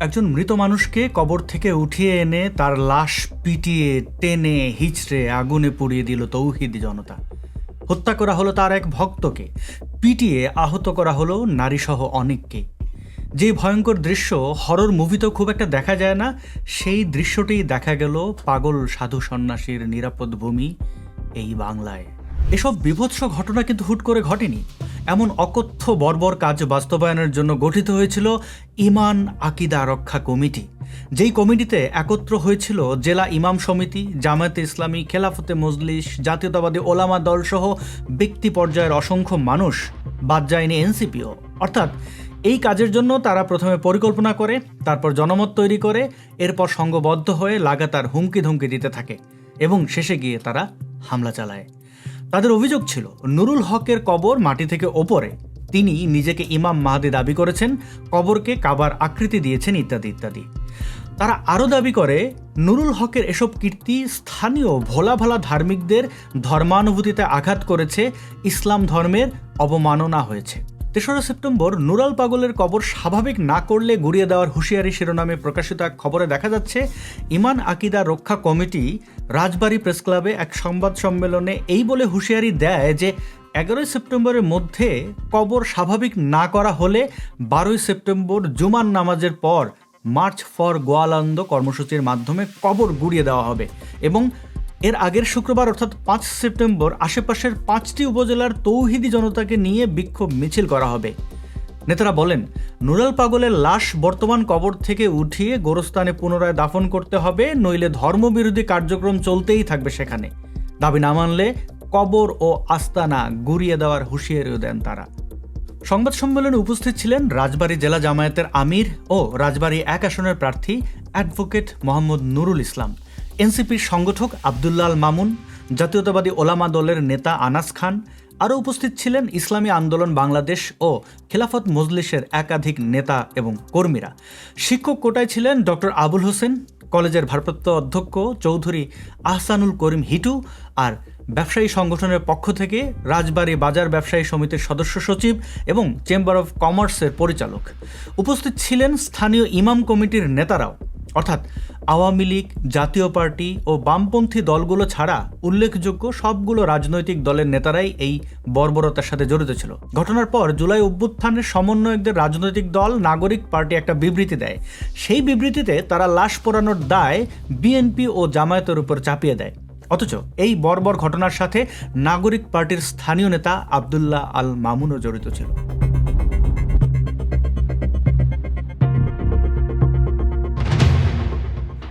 একজন মৃত মানুষকে কবর থেকে উঠিয়ে এনে তার লাশ পিটিয়ে, টেনে, হিচড়ে, আগুনে পুড়িয়ে দিল তৌহিদি জনতা। হত্যা করা হলো তার এক ভক্তকে, পিটিয়ে আহত করা হলো নারীসহ অনেককে। যে ভয়ঙ্কর দৃশ্য হরর মুভিতেও খুব একটা দেখা যায় না, সেই দৃশ্যটি দেখা গেল পাগল সাধু সন্ন্যাসীর নিরাপদ ভূমি এই বাংলায়। এসব বিভৎস ঘটনা কিন্তু হুট করে ঘটেনি। এমন অকথ্য বর্বর কাজ বাস্তবায়নের জন্য গঠিত হয়েছিল ইমান আকিদা রক্ষা কমিটি। যেই কমিটিতে একত্র হয়েছিল জেলা ইমাম সমিতি, জামায়াতে ইসলামী, খেলাফতে মজলিস, জাতীয়তাবাদী ওলামা দল সহ ব্যক্তি পর্যায়ের অসংখ্য মানুষ বাদ যায়নি এনসিপিও। অর্থাৎ এই কাজের জন্য তারা প্রথমে পরিকল্পনা করে, তারপর জনমত তৈরি করে, এরপর সঙ্গবদ্ধ হয়ে লাগাতার হুমকি ধুমকি দিতে থাকে এবং শেষে গিয়ে তারা হামলা চালায়। তাদের অভিযোগ ছিল, নুরুল হকের কবর মাটি থেকে ওপরে। তিনি নিজেকে ইমাম মাহাদি দাবি করেছেন, কবরকে কাবার আকৃতি দিয়েছেন ইত্যাদি ইত্যাদি। তারা আরও দাবি করে, নুরুল হকের এসব কীর্তি স্থানীয় ভোলা ভালা ধার্মিকদের ধর্মানুভূতিতে আঘাত করেছে, ইসলাম ধর্মের অবমাননা হয়েছে। তেসরা সেপ্টেম্বর নুরাল পাগলের কবর স্বাভাবিক না করলে গুড়িয়ে দেওয়ার হুঁশিয়ারি শিরোনামে প্রকাশিত এক খবরে দেখা যাচ্ছে, ইমান আকিদা রক্ষা কমিটি রাজবাড়ী প্রেস ক্লাবে এক সংবাদ সম্মেলনে এই বলে হুঁশিয়ারি দেয় যে, এগারোই সেপ্টেম্বরের মধ্যে কবর স্বাভাবিক না করা হলে বারোই সেপ্টেম্বর জুমান নামাজের পর মার্চ ফর গোয়ালান্দ কর্মসূচির মাধ্যমে কবর গুড়িয়ে দেওয়া হবে এবং এর আগের শুক্রবার, অর্থাৎ পাঁচ সেপ্টেম্বর, আশেপাশের পাঁচটি উপজেলার তৌহিদি জনতাকে নিয়ে বিক্ষোভ মিছিল করা হবে। নেতারা বলেন, নুরাল পাগলের লাশ বর্তমান কবর থেকে উঠিয়ে গোরস্থানে পুনরায় দাফন করতে হবে, নইলে ধর্মবিরোধী কার্যক্রম চলতেই থাকবে সেখানে। দাবি না মানলে কবর ও আস্তানা গুড়িয়ে দেওয়ার হুঁশিয়ারিও দেন তারা। সংবাদ সম্মেলনে উপস্থিত ছিলেন রাজবাড়ী জেলা জামায়াতের আমির ও রাজবাড়ী এক আসনের প্রার্থী অ্যাডভোকেট মোহাম্মদ নুরুল ইসলাম। এনসিপির সংগঠক আবদুল্লাল মামুন, জাতীয়তাবাদী ওলামা দলের নেতা আনাস খান, আরও উপস্থিত ছিলেন ইসলামী আন্দোলন বাংলাদেশ ও খেলাফত মজলিসের একাধিক নেতা এবং কর্মীরা। শিক্ষক কোটায় ছিলেন ডক্টর আবুল হোসেন, কলেজের ভারপ্রাপ্ত অধ্যক্ষ চৌধুরী আহসানুল করিম হিটু আর ব্যবসায়ী সংগঠনের পক্ষ থেকে রাজবাড়ী বাজার ব্যবসায়ী সমিতির সদস্য সচিব এবং চেম্বার অফ কমার্সের পরিচালক। উপস্থিত ছিলেন স্থানীয় ইমাম কমিটির নেতারাও। অর্থাৎ আওয়ামী লীগ, জাতীয় পার্টি ও বামপন্থী দলগুলো ছাড়া উল্লেখযোগ্য সবগুলো রাজনৈতিক দলের নেতারাই এই বর্বরতার সাথে জড়িত ছিল। ঘটনার পর জুলাই অভ্যুত্থানের সমন্বয়কদের রাজনৈতিক দল, নাগরিক পার্টি একটা বিবৃতি দেয়। সেই বিবৃতিতে তারা লাশ পোড়ানোর দায় বিএনপি ও জামায়াতের উপর চাপিয়ে দেয়। অথচ এই বর্বর ঘটনার সাথে নাগরিক পার্টির স্থানীয় নেতা আবদুল্লাহ আল মামুনও জড়িত ছিল।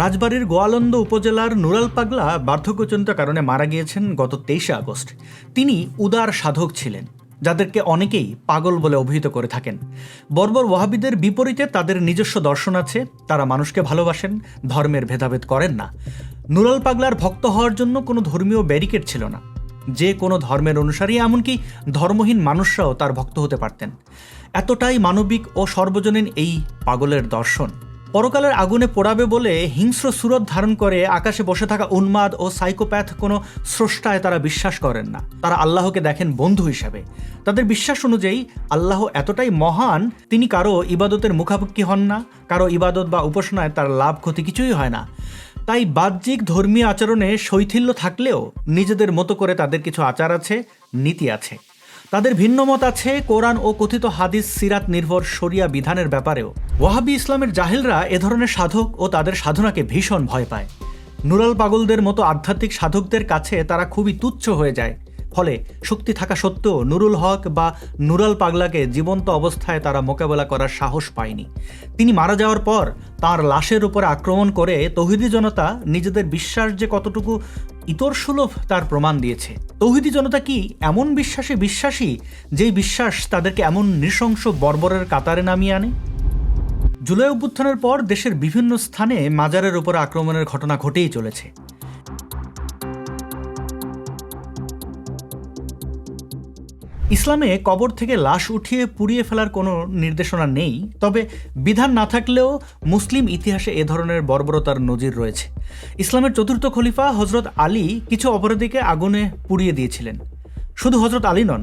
রাজবাড়ির গোয়ালন্দ উপজেলার নুরাল পাগলা বার্ধক্যজনিত কারণে মারা গিয়েছেন গত তেইশে আগস্ট। তিনি উদার সাধক ছিলেন, যাদেরকে অনেকেই পাগল বলে অভিহিত করে থাকেন। বর্বর ওয়াহাবিদের বিপরীতে তাদের নিজস্ব দর্শন আছে, তারা মানুষকে ভালোবাসেন, ধর্মের ভেদাভেদ করেন না। নুরাল পাগলার ভক্ত হওয়ার জন্য কোনো ধর্মীয় ব্যারিকেড ছিল না। যে কোনো ধর্মের অনুসারী, এমনকি ধর্মহীন মানুষরাও তার ভক্ত হতে পারতেন। এতটাই মানবিক ও সর্বজনীন এই পাগলের দর্শন। পরকালের আগুনে পোড়াবে বলে হিংস্র সুরত ধারণ করে আকাশে বসে থাকা উন্মাদ ও সাইকোপ্যাথ কোনো স্রষ্টায় তারা বিশ্বাস করেন না। তারা আল্লাহকে দেখেন বন্ধু হিসাবে। তাদের বিশ্বাস অনুযায়ী আল্লাহ এতটাই মহান, তিনি কারও ইবাদতের মুখাপেক্ষি হন না, কারও ইবাদত বা উপাসনায় তার লাভ ক্ষতি কিছুই হয় না। তাই বাহ্যিক ধর্মীয় আচরণে শৈথিল্য থাকলেও নিজেদের মতো করে তাদের কিছু আচার আছে, নীতি আছে। তাদের ভিন্ন মত আছে, কোরআন ও কথিত হাদিস, সিরাত নির্ভর শরিয়া বিধানের ব্যাপারেও। ওয়াহাবি ইসলামের জাহিলরা এ ধরনের সাধক ও তাদের সাধনাকে ভীষণ ভয় পায়। নুরাল পাগলদের মতো আধ্যাত্মিক সাধকদের কাছে তারা খুবই তুচ্ছ হয়ে যায়। ফলে শক্তি থাকা সত্ত্বেও নুরুল হক বা নুরাল পাগলাকে জীবন্ত অবস্থায় তারা মোকাবেলা করার সাহস পায়নি। তিনি মারা যাওয়ার পর তার লাশের উপরে আক্রমণ করে তহিদি জনতা নিজেদের বিশ্বাস যে কতটুকু ইতর সুলভ তার প্রমাণ দিয়েছে। তৌহিদি জনতা কি এমন বিশ্বাসে বিশ্বাসী, যেই বিশ্বাস তাদেরকে এমন নৃশংস বর্বরের কাতারে নামিয়ে আনে? জুলাই অভ্যুত্থানের পর দেশের বিভিন্ন স্থানে মাজারের উপর আক্রমণের ঘটনা ঘটেই চলেছে। ইসলামে কবর থেকে লাশ উঠিয়ে পুড়িয়ে ফেলার কোনো নির্দেশনা নেই, তবে বিধান না থাকলেও মুসলিম ইতিহাসে এ ধরনের বর্বরতার নজির রয়েছে। ইসলামের চতুর্থ খলিফা হজরত আলী কিছু অপরাধীকে আগুনে পুড়িয়ে দিয়েছিলেন। শুধু হজরত আলী নন,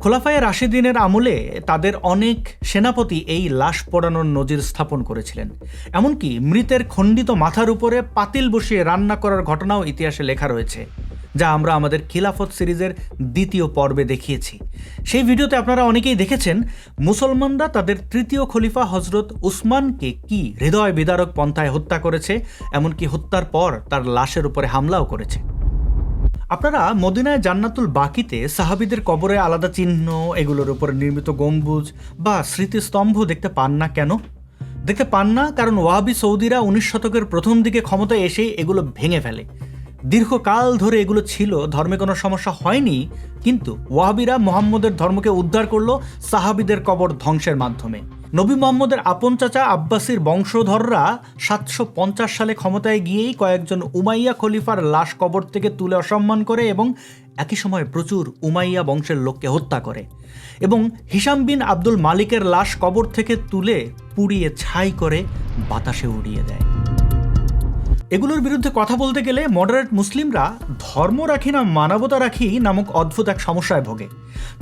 খোলাফায়ে রাশেদিনের আমলে তাদের অনেক সেনাপতি এই লাশ পড়ানোর নজির স্থাপন করেছিলেন। এমনকি মৃতের খণ্ডিত মাথার উপরে পাতিল বসিয়ে রান্না করার ঘটনাও ইতিহাসে লেখা রয়েছে। যা আমরা আমাদের খিলাফত সিরিজের দ্বিতীয় পর্বে দেখিয়েছি। সেই ভিডিওতে আপনারা অনেকেই দেখেছেন, মুসলমানরা তাদের তৃতীয় খলিফা হজরত উসমানকে কি হৃদয় বিদারক পন্থায় হত্যা করেছে, এমনকি হত্যার পর তার লাশের উপরে হামলাও করেছে। আপনারা মদিনায় জান্নাতুল বাকিতে সাহাবিদের কবরে আলাদা চিহ্ন, এগুলোর উপরে নির্মিত গম্বুজ বা স্মৃতিস্তম্ভ দেখতে পান না কেন? দেখতে পান না, কারণ ওয়াহাবি সৌদিরা উনিশ শতকের প্রথম দিকে ক্ষমতায় এসে এগুলো ভেঙে ফেলে। দীর্ঘকাল ধরে এগুলো ছিল, ধর্মে কোনো সমস্যা হয়নি, কিন্তু ওয়াহাবিরা মোহাম্মদের ধর্মকে উদ্ধার করল সাহাবিদের কবর ধ্বংসের মাধ্যমে। নবী মোহাম্মদের আপন চাচা আব্বাসির বংশধররা সাতশো পঞ্চাশ সালে ক্ষমতায় গিয়েই কয়েকজন উমাইয়া খলিফার লাশ কবর থেকে তুলে অসম্মান করে এবং একই সময় প্রচুর উমাইয়া বংশের লোককে হত্যা করে এবং হিসাম বিন আব্দুল মালিকের লাশ কবর থেকে তুলে পুড়িয়ে ছাই করে বাতাসে উড়িয়ে দেয়। এগুলোর বিরুদ্ধে কথা বলতে গেলে মডারেট মুসলিমরা ধর্ম রাখি না মানবতা রাখি নামক অদ্ভুত এক সমস্যায় ভোগে।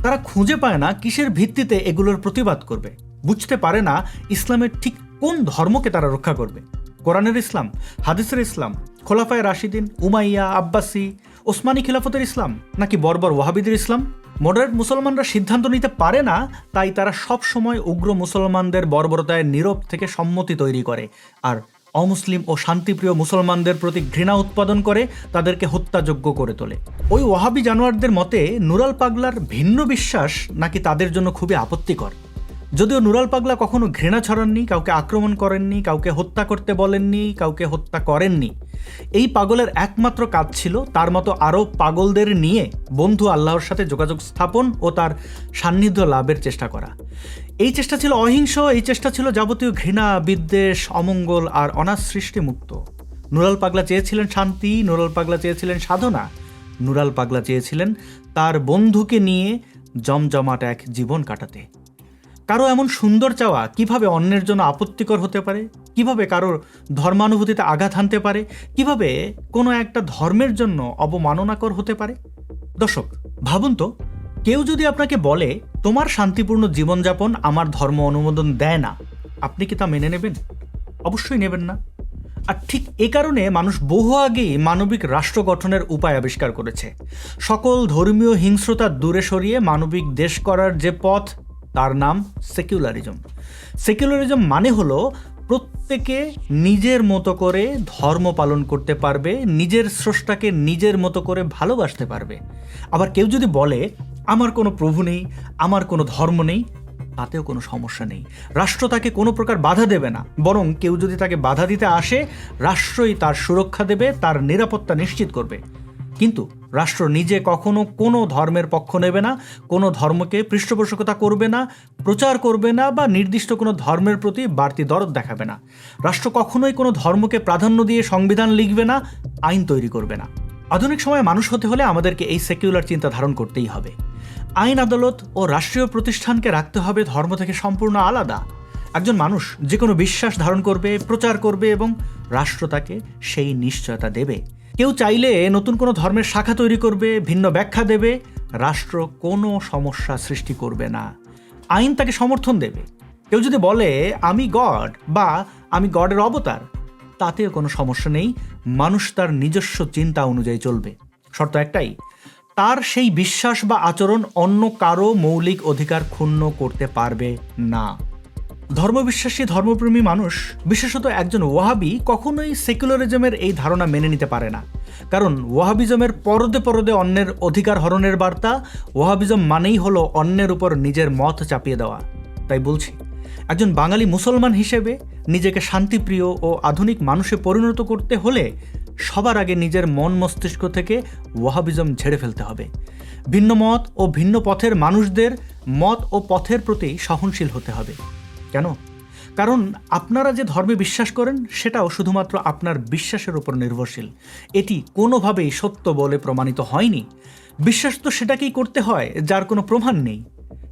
তারা খুঁজে পায় না কিসের ভিত্তিতে এগুলোর প্রতিবাদ করবে। বুঝতে পারে না ইসলামের ঠিক কোন ধর্মকে তারা রক্ষা করবে। কোরআনের ইসলাম, হাদিসের ইসলাম, খোলাফায় রাশিদিন, উমাইয়া, আব্বাসি, ওসমানী খিলাফতের ইসলাম নাকি বর্বর ওয়াহাবিদের ইসলাম? মডারেট মুসলমানরা সিদ্ধান্ত নিতে পারে না, তাই তারা সব সময় উগ্র মুসলমানদের বর্বরতায় নীরব থেকে সম্মতি তৈরি করে। আর অমুসলিম ও শান্তিপ্রিয় মুসলমানদের প্রতি ঘৃণা উৎপাদন করে, তাদেরকে হত্যাযোগ্য করে তোলে। ওই ওয়াহাবি জানোয়ারদের মতে, নুরাল পাগলার ভিন্ন বিশ্বাস নাকি তাদের জন্য খুবই আপত্তিকর? যদিও নুরাল পাগলা কখনো ঘৃণা ছড়াননি, কাউকে আক্রমণ করেননি, কাউকে হত্যা করতে বলেননি, কাউকে হত্যা করেননি। এই পাগলের একমাত্র কাজ ছিল তার মতো আরও পাগলদের নিয়ে বন্ধু আল্লাহর সাথে যোগাযোগ স্থাপন ও তার সান্নিধ্য লাভের চেষ্টা করা। এই চেষ্টা ছিল অহিংস, এই চেষ্টা ছিল যাবতীয় ঘৃণা, বিদ্বেষ, অমঙ্গল আর অনার সৃষ্টি মুক্ত নুরাল পাগলা চেয়েছিলেন শান্তি, নুরাল পাগলা চেয়েছিলেন সাধনা। নুরাল পাগলা চেয়েছিলেন তার বন্ধুকে নিয়ে জমজমাট এক জীবন কাটাতে। কারও এমন সুন্দর চাওয়া কীভাবে অন্যের জন্য আপত্তিকর হতে পারে? কীভাবে কারোর ধর্মানুভূতিতে আঘাত হানতে পারে? কীভাবে কোনো একটা ধর্মের জন্য অবমাননাকর হতে পারে? দর্শক, ভাবুন তো, কেউ যদি আপনাকে বলে, তোমার শান্তিপূর্ণ জীবনযাপন আমার ধর্ম অনুমোদন দেয় না আপনি কি তা মেনে নেবেন? অবশ্যই নেবেন না। আর ঠিক এ কারণে মানুষ বহু আগেই মানবিক রাষ্ট্র গঠনের উপায় আবিষ্কার করেছে। সকল ধর্মীয় হিংস্রতা দূরে সরিয়ে মানবিক দেশ করার যে পথ তার নাম সেকুলারিজম সেকুলারিজম মানে হলো প্রত্যেকে নিজের মতো করে ধর্ম পালন করতে পারবে, নিজের স্রষ্টাকে নিজের মতো করে ভালোবাসতে পারবে। আবার কেউ যদি বলে, আমার কোনো প্রভু নেই, আমার কোনো ধর্ম নেই, তাতেও কোনো সমস্যা নেই। রাষ্ট্র তাকে কোনো প্রকার বাধা দেবে না। বরং কেউ যদি তাকে বাধা দিতে আসে, রাষ্ট্রই তার সুরক্ষা দেবে, তার নিরাপত্তা নিশ্চিত করবে। কিন্তু রাষ্ট্র নিজে কখনো কোনো ধর্মের পক্ষ নেবে না, কোনো ধর্মকে পৃষ্ঠপোষকতা করবে না, প্রচার করবে না বা নির্দিষ্ট কোনো ধর্মের প্রতি বাড়তি দরদ দেখাবে না। রাষ্ট্র কখনোই কোনো ধর্মকে প্রাধান্য দিয়ে সংবিধান লিখবে না, আইন তৈরি করবে না। আধুনিক সময়ে মানুষ হতে হলে আমাদেরকে এই সেকুলার চিন্তা ধারণ করতেই হবে। আইন আদালত ও রাষ্ট্রীয় প্রতিষ্ঠানকে রাখতে হবে ধর্ম থেকে সম্পূর্ণ আলাদা। একজন মানুষ যে কোনো বিশ্বাস ধারণ করবে, প্রচার করবে এবং রাষ্ট্র তাকে সেই নিশ্চয়তা দেবে। কেউ চাইলে নতুন কোনো ধর্মের শাখা তৈরি করবে, ভিন্ন ব্যাখ্যা দেবে, রাষ্ট্র কোনো সমস্যা সৃষ্টি করবে না। আইন তাকে সমর্থন দেবে। কেউ যদি বলে, আমি গড বা আমি গডের অবতার তাতেও কোনো সমস্যা নেই, মানুষ তার নিজস্ব চিন্তা অনুযায়ী চলবে। শর্ত একটাই, তার সেই বিশ্বাস বা আচরণ অন্য কারও মৌলিক অধিকার ক্ষুণ্ণ করতে পারবে না। ধর্মবিশ্বাসী, ধর্মপ্রেমী মানুষ, বিশেষত একজন ওয়াহাবি, কখনোই সেকুলারিজমের এই ধারণা মেনে নিতে পারে না। কারণ ওয়াহাবিজমের পরদে পরদে অন্যের অধিকার হরণের বার্তা, ওয়াহাবিজম মানেই হলো অন্যের উপর নিজের মত চাপিয়ে দেওয়া। তাই বলছি, একজন বাঙালি মুসলমান হিসেবে নিজেকে শান্তিপ্রিয় ও আধুনিক মানুষে পরিণত করতে হলে সবার আগে নিজের মন মস্তিষ্ক থেকে ওয়াহাবিজম ঝেড়ে ফেলতে হবে। ভিন্ন মত ও ভিন্ন পথের মানুষদের মত ও পথের প্রতি সহনশীল হতে হবে। কেন? কারণ আপনারা যে ধর্মে বিশ্বাস করেন, সেটাও শুধুমাত্র আপনার বিশ্বাসের উপর নির্ভরশীল। এটি কোনোভাবেই সত্য বলে প্রমাণিত হয়নি। বিশ্বাস তো সেটাকেই করতে হয়, যার কোনো প্রমাণ নেই।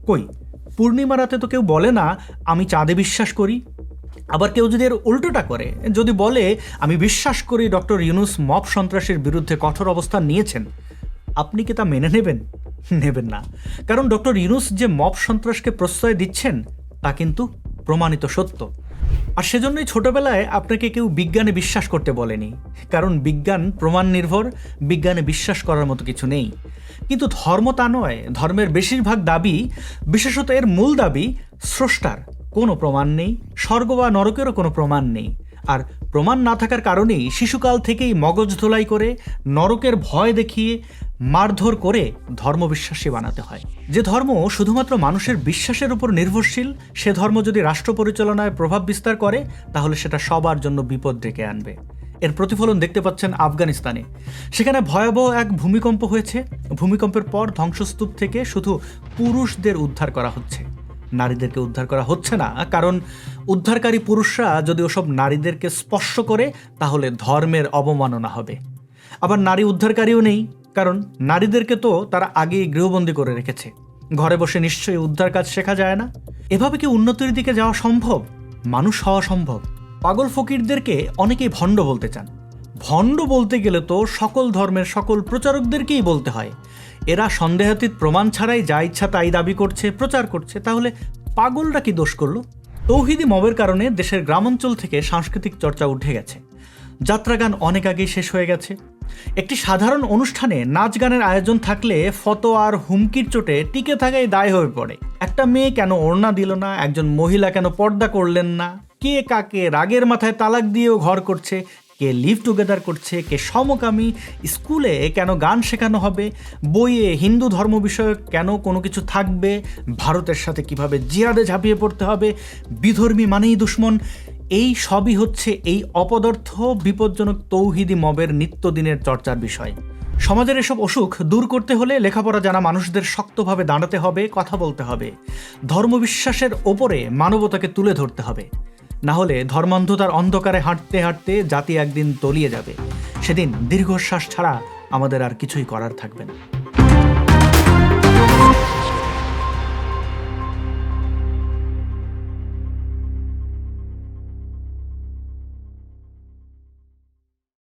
কই পূর্ণিমা রাতে তো কেউ বলে না, আমি চাঁদে বিশ্বাস করি। আবার কেউ যদি এর উল্টোটা করে, যদি বলে, আমি বিশ্বাস করি ডক্টর ইউনুস মব সন্ত্রাসের বিরুদ্ধে কঠোর অবস্থান নিয়েছেন, আপনি কি তা মেনে নেবেন? নেবেন না। কারণ ডক্টর ইউনুস যে মব সন্ত্রাসকে প্রশ্রয় দিচ্ছেন তা কিন্তু প্রমাণিত সত্য। আর সেজন্যই ছোটবেলায় আপনাকে কেউ বিজ্ঞানে বিশ্বাস করতে বলেনি। কারণ বিজ্ঞান প্রমাণ নির্ভর বিজ্ঞানে বিশ্বাস করার মতো কিছু নেই। কিন্তু ধর্ম তা নয়, ধর্মের বেশিরভাগ দাবি, বিশেষত এর মূল দাবি, স্রষ্টার। কোনো প্রমাণ নেই, স্বর্গ বা নরকেরও কোনো প্রমাণ নেই। আর প্রমাণ না থাকার কারণেই শিশুকাল থেকেই মগজ ধোলাই করে, নরকের ভয় দেখিয়ে মারধর করে ধর্মবিশ্বাসী বানাতে হয়। যে ধর্ম শুধুমাত্র মানুষের বিশ্বাসের উপর নির্ভরশীল, সে ধর্ম যদি রাষ্ট্র পরিচালনায় প্রভাব বিস্তার করে, তাহলে সেটা সবার জন্য বিপদ ডেকে আনবে। এর প্রতিফলন দেখতে পাচ্ছেন আফগানিস্তানে। সেখানে ভয়াবহ এক ভূমিকম্প হয়েছে। ভূমিকম্পের পর ধ্বংসস্তূপ থেকে শুধু পুরুষদের উদ্ধার করা হচ্ছে। নারীদেরকে উদ্ধার করা হচ্ছে না, কারণ উদ্ধারকারী পুরুষরা যদি ওসব নারীদেরকে স্পর্শ করে, তাহলে ধর্মের অবমাননা হবে। আবার নারী উদ্ধারকারীও নেই। কারণ নারীদেরকে তো তারা আগেই গৃহবন্দী করে রেখেছে। ঘরে বসে নিশ্চয়ই উদ্ধার কাজ শেখা যায় না। এভাবে কি উন্নতির দিকে যাওয়া সম্ভব? মানুষ হওয়া সম্ভব। পাগল ফকিরদেরকে অনেকেই ভণ্ড বলতে চান। ভণ্ড বলতে গেলে তো সকল ধর্মের সকল প্রচারকদেরকেই বলতে হয়। এরা সন্দেহাতীত প্রমাণ ছাড়াই যা ইচ্ছা তাই দাবি করছে, প্রচার করছে। তাহলে পাগলরা কি দোষ করল? তৌহিদি মবের কারণে দেশের গ্রামাঞ্চল থেকে সাংস্কৃতিক চর্চা উঠে গেছে। যাত্রাগান অনেক আগেই শেষ হয়ে গেছে। একটি সাধারণ অনুষ্ঠানে নাচ গানের আয়োজন থাকলে ফতো আর হুমকির চোটে টিকে থাকাই দায় হয়ে পড়ে। একটা মেয়ে কেন ওড়না দিল না? একজন মহিলা কেন পর্দা করলেন না? কে কাকে রাগের মাথায় তালাক দিয়েও ঘর করছে? কে লিভ টুগেদার করছে? কে সমকামী? স্কুলে কেন গান শেখানো হবে? বইয়ে হিন্দু ধর্ম বিষয়ক কেন কোনো কিছু থাকবে? ভারতের সাথে কীভাবে জিহাদে ঝাঁপিয়ে পড়তে হবে? বিধর্মী মানেই দুশ্মন। এই সবই হচ্ছে এই অপদার্থ, বিপজ্জনক তৌহিদি মবের নিত্যদিনের চর্চার বিষয়। সমাজের এসব অসুখ দূর করতে হলে লেখাপড়া জানা মানুষদের শক্তভাবে দাঁড়াতে হবে, কথা বলতে হবে। ধর্মবিশ্বাসের ওপরে মানবতাকে তুলে ধরতে হবে। না হলে ধর্মান্ধতার অন্ধকারে হাঁটতে হাঁটতে জাতি একদিন তলিয়ে যাবে। সেদিন দীর্ঘশ্বাস ছাড়া আমাদের আর কিছুই করার থাকবে না।